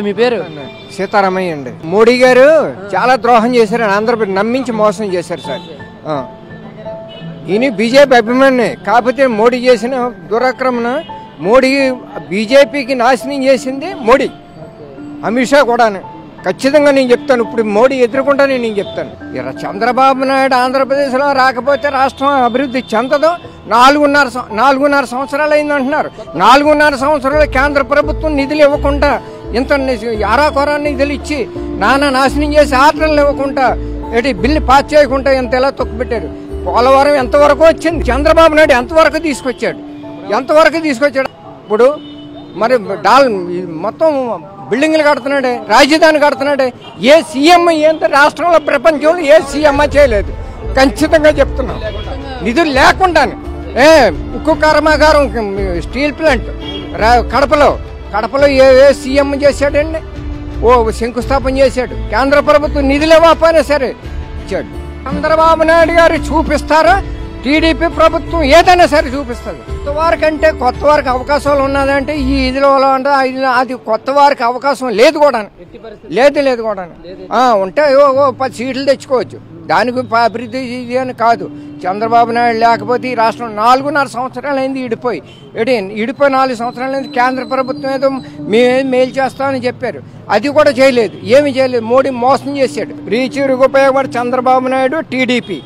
మీ పేరు? సీతారామయ్య అండి మోడీ గారు చాలా ద్రోహం చేశారు ఆంధ్రప్రదేశ్ నమ్మించి మోసం చేశారు సార్. ఈయన బీజేపీ అభిమాని కాకపోతే మోడీ చేసిన దురాక్రమణ మోడీ బీజేపీకి నాశనం చేసింది మోడీ. అమిత్ షా కూడాను. ఖచ్చితంగా నేను చెప్తాను. ఇప్పుడు మోడీ ఎదుర్కొంటానని నేను చెప్తాను. ఇలా చంద్రబాబు నాయుడు ఆంధ్రప్రదేశ్లో రాకపోతే రాష్ట్రం అభివృద్ధి చెందదు. నాలుగున్నర సం- నాలుగున్నర సంవత్సరాలు అయింది అంటున్నారు నాలుగున్నర సంవత్సరాలు కేంద్ర ప్రభుత్వం నిధులు ఇవ్వకుండా ఇంత అరాకొరాన్ని నిధులు నానా నాశనం చేసి ఆర్డర్లు ఇవ్వకుండా ఏంటి బిల్లు పాస్ చేయకుండా ఇంత ఎలా తొక్కుపెట్టాడు పోలవరం ఎంతవరకు వచ్చింది? చంద్రబాబు నాయుడు ఎంతవరకు తీసుకొచ్చాడు? ఎంతవరకు తీసుకొచ్చాడు? ఇప్పుడు మరి డాల్ మొత్తం బిల్డింగ్లు కడుతున్నాడే రాజధాని కడుతున్నాడే. ఏ సీఎం ఎంత రాష్ట్రంలో ప్రపంచంలో ఏ సీఎం చేయలేదు. ఖచ్చితంగా చెప్తున్నాం. నిధులు లేకుండానే. ఏ ఉక్కు కర్మాగారం స్టీల్ ప్లాంట్ రా- కడపలో కడపలో ఏ ఏ సీఎం చేశాడండి? ఓ శంకుస్థాపన చేశాడు. కేంద్ర ప్రభుత్వం నిధులు ఇవ్వకపోయినా సరే ఇచ్చాడు. చంద్రబాబు నాయుడు గారు చూపిస్తారా? టీడీపీ ప్రభుత్వం ఏదైనా సరే చూపిస్తుంది. కొత్త వారికి అంటే కొత్త వారికి అవకాశాలు ఉన్నదంటే ఈ ఇదిలో అంటే అది కొత్త వారికి అవకాశం లేదు కూడా లేదు లేదు కూడా ఆ, ఉంటే ఓ ఓ పది సీట్లు తెచ్చుకోవచ్చు. దానికి అభివృద్ధి అని కాదు. చంద్రబాబు నాయుడు లేకపోతే ఈ రాష్ట్రం నాలుగున్నర సంవత్సరాలు అయింది ఇడిపోయి. ఎడి ఇడిపోయి నాలుగు సంవత్సరాలు అయింది కేంద్ర ప్రభుత్వం ఏదో మేము మేలు చేస్తామని చెప్పారు. అది కూడా చేయలేదు. ఏమి చేయలేదు. మోడీ మోసం చేశాడు. రీచూరుకు ఉపయోగపడి చంద్రబాబు నాయుడు టీడీపీ.